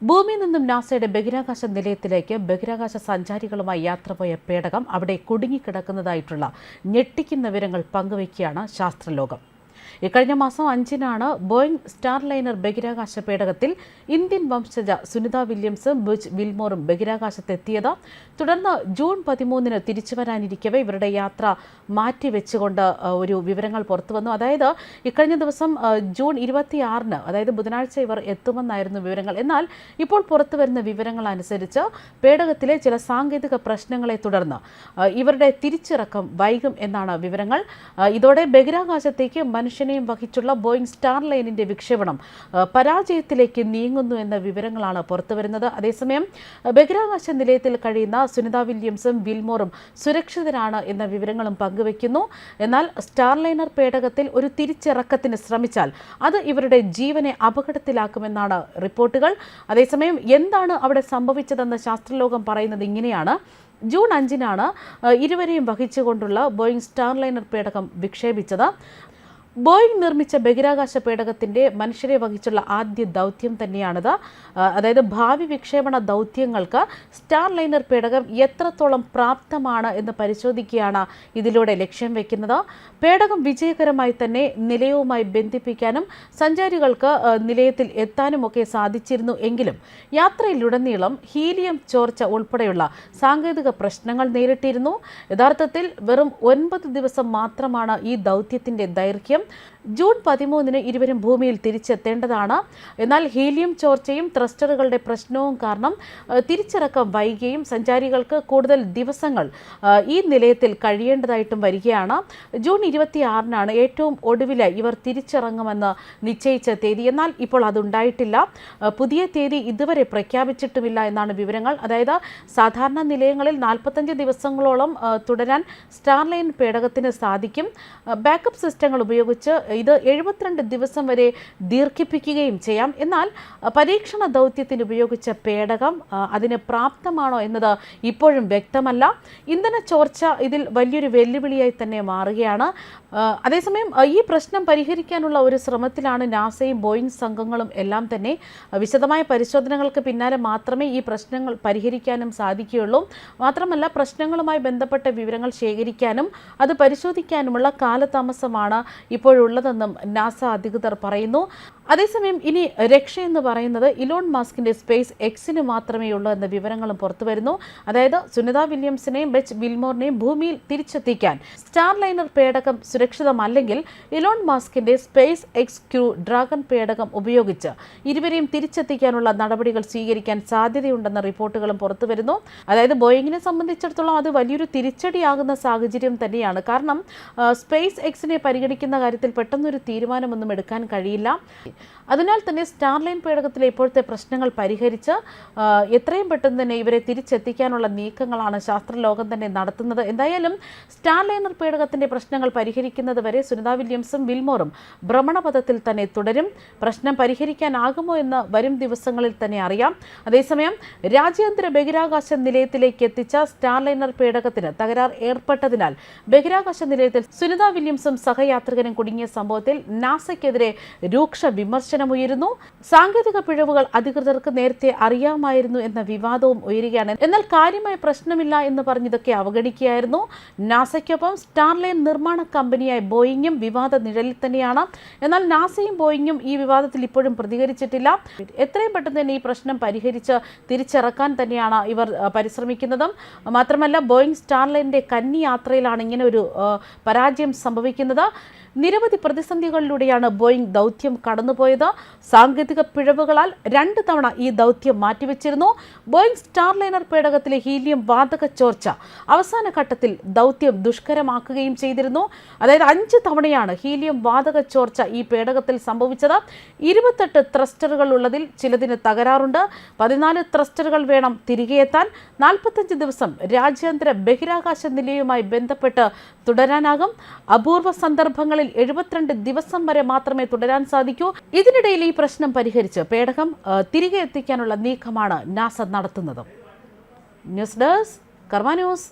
ഭൂമിയിൽ നിന്നും നാസയുടെ ബഹിരാകാശ നിലയത്തിലേക്ക് ബഹിരാകാശ സഞ്ചാരികളുമായി യാത്ര പോയ പേടകം അവിടെ കുടുങ്ങിക്കിടക്കുന്നതായിട്ടുള്ള ഞെട്ടിക്കുന്ന വിവരങ്ങൾ പങ്കുവയ്ക്കുകയാണ് ശാസ്ത്രലോകം. ഇക്കഴിഞ്ഞ മാസം അഞ്ചിനാണ് ബോയിങ് സ്റ്റാർ ലൈനർ ബഹിരാകാശ പേടകത്തിൽ ഇന്ത്യൻ വംശജ സുനിത വില്യംസും ബുജ് വിൽമോറും ബഹിരാകാശത്തെത്തിയത്. തുടർന്ന് ജൂൺ പതിമൂന്നിന് തിരിച്ചു വരാനിരിക്കവേ ഇവരുടെ യാത്ര മാറ്റിവെച്ചുകൊണ്ട് ഒരു വിവരങ്ങൾ പുറത്തു വന്നു. അതായത് ഇക്കഴിഞ്ഞ ദിവസം ജൂൺ ഇരുപത്തിയാറിന് അതായത് ബുധനാഴ്ച ഇവർ എത്തുമെന്നായിരുന്നു വിവരങ്ങൾ. എന്നാൽ ഇപ്പോൾ പുറത്തു വരുന്ന വിവരങ്ങൾ അനുസരിച്ച് പേടകത്തിലെ ചില സാങ്കേതിക പ്രശ്നങ്ങളെ തുടർന്ന് ഇവരുടെ തിരിച്ചിറക്കം വൈകും എന്നാണ് വിവരങ്ങൾ. ഇതോടെ ബഹിരാകാശത്തേക്ക് മനുഷ്യനെയും വഹിച്ചുള്ള ബോയിങ് സ്റ്റാർ ലൈനിന്റെ വിക്ഷേപണം പരാജയത്തിലേക്ക് നീങ്ങുന്നു എന്ന വിവരങ്ങളാണ് പുറത്തുവരുന്നത്. അതേസമയം ബഹിരാകാശ നിലയത്തിൽ കഴിയുന്ന സുനിത വില്യംസും വിൽമോറും സുരക്ഷിതരാണ് എന്ന വിവരങ്ങളും പങ്കുവയ്ക്കുന്നു. എന്നാൽ സ്റ്റാർ ലൈനർ പേടകത്തിൽ ഒരു തിരിച്ചിറക്കത്തിന് ശ്രമിച്ചാൽ അത് ഇവരുടെ ജീവനെ അപകടത്തിലാക്കുമെന്നാണ് റിപ്പോർട്ടുകൾ. അതേസമയം എന്താണ് അവിടെ സംഭവിച്ചതെന്ന് ശാസ്ത്രലോകം പറയുന്നത് ഇങ്ങനെയാണ്. ജൂൺ അഞ്ചിനാണ് ഇരുവരെയും വഹിച്ചുകൊണ്ടുള്ള ബോയിങ് സ്റ്റാർ ലൈനർ പേടകം വിക്ഷേപിച്ചത്. ബോയിങ് നിർമ്മിച്ച ബഹിരാകാശ പേടകത്തിന്റെ മനുഷ്യരെ വഹിച്ചുള്ള ആദ്യ ദൗത്യം തന്നെയാണിത്. അതായത് ഭാവി വിക്ഷേപണ ദൗത്യങ്ങൾക്ക് സ്റ്റാർ ലൈനർ പേടകം എത്രത്തോളം പ്രാപ്തമാണ് എന്ന് പരിശോധിക്കുകയാണ് ഇതിലൂടെ ലക്ഷ്യം വെക്കുന്നത്. പേടകം വിജയകരമായി തന്നെ നിലയവുമായി ബന്ധിപ്പിക്കാനും സഞ്ചാരികൾക്ക് നിലയത്തിൽ എത്താനും ഒക്കെ സാധിച്ചിരുന്നു എങ്കിലും യാത്രയിലുടനീളം ഹീലിയം ചോർച്ച ഉൾപ്പെടെയുള്ള സാങ്കേതിക പ്രശ്നങ്ങൾ നേരിട്ടിരുന്നു. യഥാർത്ഥത്തിൽ വെറും ഒൻപത് ദിവസം മാത്രമാണ് ഈ ദൗത്യത്തിന്റെ ദൈർഘ്യം. ജൂൺ പതിമൂന്നിന് ഇരുവരും ഭൂമിയിൽ തിരിച്ചെത്തേണ്ടതാണ്. എന്നാൽ ഹീലിയം ചോർച്ചയും ത്രസ്റ്ററുകളുടെ പ്രശ്നവും കാരണം തിരിച്ചിറക്കം വൈകിയും സഞ്ചാരികൾക്ക് കൂടുതൽ ദിവസങ്ങൾ ഈ നിലയത്തിൽ കഴിയേണ്ടതായിട്ടും വരികയാണ്. ജൂൺ ഇരുപത്തിയാറിനാണ് ഏറ്റവും ഒടുവിൽ ഇവർ തിരിച്ചിറങ്ങുമെന്ന് നിശ്ചയിച്ച തീയതി. എന്നാൽ ഇപ്പോൾ അതുണ്ടായിട്ടില്ല. പുതിയ തീയതി ഇതുവരെ പ്രഖ്യാപിച്ചിട്ടുമില്ല എന്നാണ് വിവരങ്ങൾ. അതായത് സാധാരണ നിലയങ്ങളിൽ നാൽപ്പത്തഞ്ച് ദിവസങ്ങളോളം തുടരാൻ സ്റ്റാർലൈൻ പേടകത്തിന് സാധിക്കും. ബാക്കപ്പ് സിസ്റ്റങ്ങൾ ഉപയോഗിച്ച് ഇത് എഴുപത്തിരണ്ട് ദിവസം വരെ ദീർഘിപ്പിക്കുകയും ചെയ്യാം. എന്നാൽ പരീക്ഷണ ദൗത്യത്തിന് ഉപയോഗിച്ച പേടകം അതിന് പ്രാപ്തമാണോ എന്നത് ഇപ്പോഴും വ്യക്തമല്ല. ഇന്ധന ചോർച്ച ഇതിൽ വലിയൊരു വെല്ലുവിളിയായി തന്നെ മാറുകയാണ്. അതേസമയം ഈ പ്രശ്നം പരിഹരിക്കാനുള്ള ഒരു ശ്രമത്തിലാണ് നാസയും ബോയിങ് സംഘങ്ങളും എല്ലാം തന്നെ. വിശദമായ പരിശോധനകൾക്ക് പിന്നാലെ മാത്രമേ ഈ പ്രശ്നങ്ങൾ പരിഹരിക്കാനും സാധിക്കുകയുള്ളൂ. മാത്രമല്ല പ്രശ്നങ്ങളുമായി ബന്ധപ്പെട്ട വിവരങ്ങൾ ശേഖരിക്കാനും അത് പരിശോധിക്കാനുമുള്ള കാലതാമസമാണ് ഇപ്പോഴുള്ളതെന്നും നാസ അധികൃതർ പറയുന്നു. അതേസമയം ഇനി രക്ഷ എന്ന് പറയുന്നത് ഇലോൺ മാസ്കിന്റെ സ്പേസ് എക്സിന് മാത്രമേ ഉള്ളൂ എന്ന വിവരങ്ങളും പുറത്തു വരുന്നു. അതായത് സുനിത വില്യംസിനെയും ബെച്ച് വിൽമോറിനെയും ഭൂമിയിൽ തിരിച്ചെത്തിക്കാൻ സ്റ്റാർ ലൈനർ പേടകം സുരക്ഷിതമല്ലെങ്കിൽ ഇലോൺ മാസ്കിന്റെ സ്പേസ് എക്സ് ക്യൂ ഡ്രാഗൺ പേടകം ഉപയോഗിച്ച് ഇരുവരെയും തിരിച്ചെത്തിക്കാനുള്ള നടപടികൾ സ്വീകരിക്കാൻ സാധ്യതയുണ്ടെന്ന റിപ്പോർട്ടുകളും പുറത്തു വരുന്നു. അതായത് ബോയിങ്ങിനെ സംബന്ധിച്ചിടത്തോളം അത് വലിയൊരു തിരിച്ചടിയാകുന്ന സാഹചര്യം തന്നെയാണ്. കാരണം സ്പേസ് എക്സിനെ പരിഗണിക്കുന്ന കാര്യത്തിൽ പെട്ടെന്നൊരു തീരുമാനമൊന്നും എടുക്കാൻ കഴിയില്ല. അതിനാൽ തന്നെ സ്റ്റാർലൈൻ പേടകത്തിലെ ഇപ്പോഴത്തെ പ്രശ്നങ്ങൾ പരിഹരിച്ച് എത്രയും പെട്ടെന്ന് തന്നെ ഇവരെ തിരിച്ചെത്തിക്കാനുള്ള നീക്കങ്ങളാണ് ശാസ്ത്രലോകം തന്നെ നടത്തുന്നത്. എന്തായാലും സ്റ്റാർലൈനർ പേടകത്തിന്റെ പ്രശ്നങ്ങൾ പരിഹരിക്കുന്നത് വരെ സുനിത വില്യംസും വിൽമോറും ഭ്രമണപഥത്തിൽ തന്നെ തുടരും. പ്രശ്നം പരിഹരിക്കാനാകുമോ എന്ന് വരും ദിവസങ്ങളിൽ തന്നെ അറിയാം. അതേസമയം രാജ്യാന്തര ബഹിരാകാശ നിലയത്തിലേക്ക് എത്തിച്ച സ്റ്റാർലൈനർ പേടകത്തിന് തകരാർ ഏർപ്പെട്ടതിനാൽ ബഹിരാകാശ നിലയത്തിൽ സുനിതാ വില്യംസും സഹയാത്രികനും കുടുങ്ങിയ സംഭവത്തിൽ നാസയ്ക്കെതിരെ രൂക്ഷ വിമർശനമുയരുന്നു. സാങ്കേതിക പിഴവുകൾ അധികൃതർക്ക് നേരത്തെ അറിയാമായിരുന്നു എന്ന വിവാദവും ഉയരുകയാണ്. എന്നാൽ കാര്യമായ പ്രശ്നമില്ല എന്ന് പറഞ്ഞതൊക്കെ അവഗണിക്കുകയായിരുന്നു. നാസയ്ക്കൊപ്പം സ്റ്റാർലൈൻ നിർമ്മാണ കമ്പനിയായ ബോയിങ്ങും വിവാദ നിഴലിൽ തന്നെയാണ്. എന്നാൽ നാസയും ബോയിങ്ങും ഈ വിവാദത്തിൽ ഇപ്പോഴും പ്രതികരിച്ചിട്ടില്ല. എത്രയും പെട്ടെന്ന് തന്നെ ഈ പ്രശ്നം പരിഹരിച്ച് തിരിച്ചിറക്കാൻ തന്നെയാണ് ഇവർ പരിശ്രമിക്കുന്നതും. മാത്രമല്ല ബോയിങ് സ്റ്റാർലൈന്റെ കന്നി യാത്രയിലാണ് ഇങ്ങനെ ഒരു പരാജയം സംഭവിക്കുന്നത്. നിരവധി പ്രതിസന്ധികളിലൂടെയാണ് ബോയിംഗ് ദൗത്യം കടന്നുപോയത്. സാങ്കേതിക പിഴവുകളാൽ രണ്ട് തവണ ഈ ദൗത്യം മാറ്റിവെച്ചിരുന്നു. ബോയിംഗ് സ്റ്റാർലൈനർ പേടകത്തിലെ ഹീലിയം വാതക ചോർച്ച അവസാന ഘട്ടത്തിൽ ദൗത്യം ദുഷ്കരമാക്കുകയും ചെയ്തിരുന്നു. അതായത് അഞ്ച് തവണയാണ് ഹീലിയം വാതക ചോർച്ച ഈ പേടകത്തിൽ സംഭവിച്ചത്. ഇരുപത്തെട്ട് ത്രസ്റ്ററുകൾ ഉള്ളതിൽ ചിലതിന് തകരാറുണ്ട്. പതിനാല് ത്രസ്റ്ററുകൾ വേണം തിരികെ എത്താൻ. നാൽപ്പത്തഞ്ച് ദിവസം രാജ്യാന്തര ബഹിരാകാശ നിലയവുമായി ബന്ധപ്പെട്ട് തുടരാനാകും. അപൂർവ സന്ദർഭങ്ങളിൽ എഴുപത്തിരണ്ട് ദിവസം വരെ മാത്രമേ തുടരാൻ സാധിക്കൂ. ഇതിനിടയിൽ ഈ പ്രശ്നം പരിഹരിച്ച് പേടകം തിരികെ എത്തിക്കാനുള്ള നീക്കമാണ് നാസ നടത്തുന്നത്. News desk Karma news.